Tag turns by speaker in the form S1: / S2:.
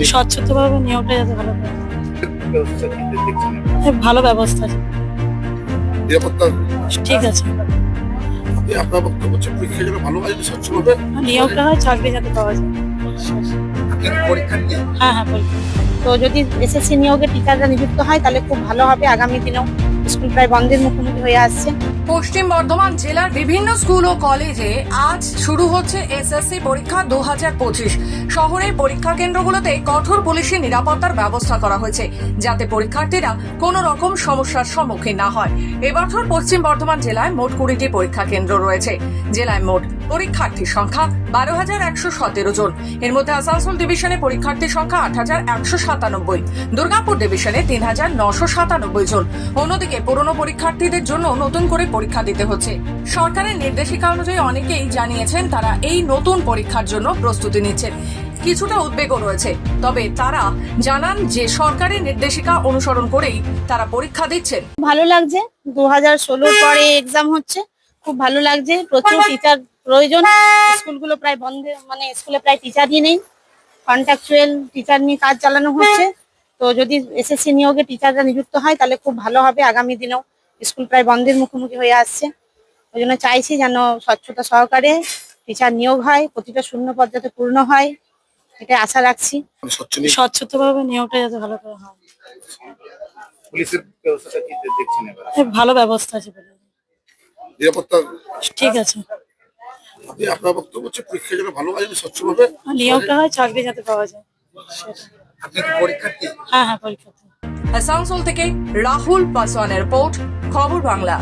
S1: নিয়ে
S2: ওঠা নিয়োগটা যাতে ভালো হয়। ভালো ব্যবস্থা।
S1: নিরাপত্তা
S2: ঠিক আছে।
S1: আপনার বক্তব্য হচ্ছে পরীক্ষা যেন ভালো হয় স্বচ্ছভাবে
S2: নিয়োগটা হয় চাকরি যাতে পাওয়া যায়। হ্যাঁ হ্যাঁ
S3: তো যদি এসএসসি নিয়োগে টিচাররা নিযুক্ত হয় তাহলে খুব ভালো হবে। আগামী দিনেও প্রায় বন্ধের মুখোমুখি হয়ে আসছে।
S4: পশ্চিম বর্ধমান জেলার বিভিন্ন স্কুল ও কলেজে আজ শুরু হচ্ছে এসএসসি পরীক্ষা দু হাজার পঁচিশ। শহরের পরীক্ষা কেন্দ্রগুলোতে কঠোর পুলিশি নিরাপত্তার ব্যবস্থা করা হয়েছে, যাতে পরীক্ষার্থীরা কোনো রকম সমস্যার সম্মুখীন না হয়। এবছর পশ্চিম বর্ধমান জেলায় মোট কুড়িটি পরীক্ষা কেন্দ্র রয়েছে। জেলায় মোট পরীক্ষার্থীর সংখ্যা বারো হাজার একশো সতেরো জন। এর মধ্যে আসানসোল ডিভিশনে পরীক্ষার্থীর সংখ্যা আট হাজার একশো সাতানব্বই। দুর্গাপুর ডিভিশনে তিন হাজার নশো সাতানব্বই জন। অন্যদিকে পুরনো পরীক্ষার্থীদের জন্য নতুন করে পরীক্ষা দিতে হচ্ছে। সরকারের নির্দেশিকা অনুযায়ী অনেকেই জানিয়েছেন তারা এই নতুন পরীক্ষার জন্য প্রস্তুতি নিচ্ছেন। কিছুটা উদ্বেগও রয়েছে। তবে তারা জানান যে সরকারের নির্দেশিকা অনুসরণ করেই তারা পরীক্ষা দিচ্ছেন।
S3: ভালো লাগছে। দু হাজার ষোলোর পরে এক্সাম হচ্ছে। খুব ভালো লাগছে। প্রচুর টিচার প্রয়োজন। স্কুলগুলো প্রায় বন্ধে মানে স্কুলে প্রায় টিচারই নেই। কন্ট্রাকচুয়াল টিচার নিয়ে কাজ চালানো হচ্ছে। তো যদি এসএসসি নিয়োগে টিচাররা নিযুক্ত হয় তাহলে খুব ভালো হবে। আগামী দিনেও স্কুল প্রায় বন্ধের মুখোমুখি হয়ে আসছে। ওই জন্য চাইছি যেন স্বচ্ছতা সহকারে টিচার নিয়োগ হয় প্রতিটা শূন্য পদ যাতে পূর্ণ হয় এটা আশা রাখছি।
S1: মানে
S2: স্বচ্ছতাভাবে নিয়োগটা যাতে ভালো করে হয়। ভালো ব্যবস্থা আছে
S1: নিরাপত্তা?
S2: ঠিক আছে।
S1: আপনি আপনার বক্তব্য হচ্ছে পরীক্ষা যেন ভালো হয় স্বচ্ছভাবে?
S2: নিয়োগটা হয় চাকরি যাতে পাওয়া যায়। সেটা হ্যাঁ হ্যাঁ পরীক্ষার্থী।
S4: আসানসোল থেকে রাহুল পাসওয়ানের রিপোর্ট খবর বাংলা।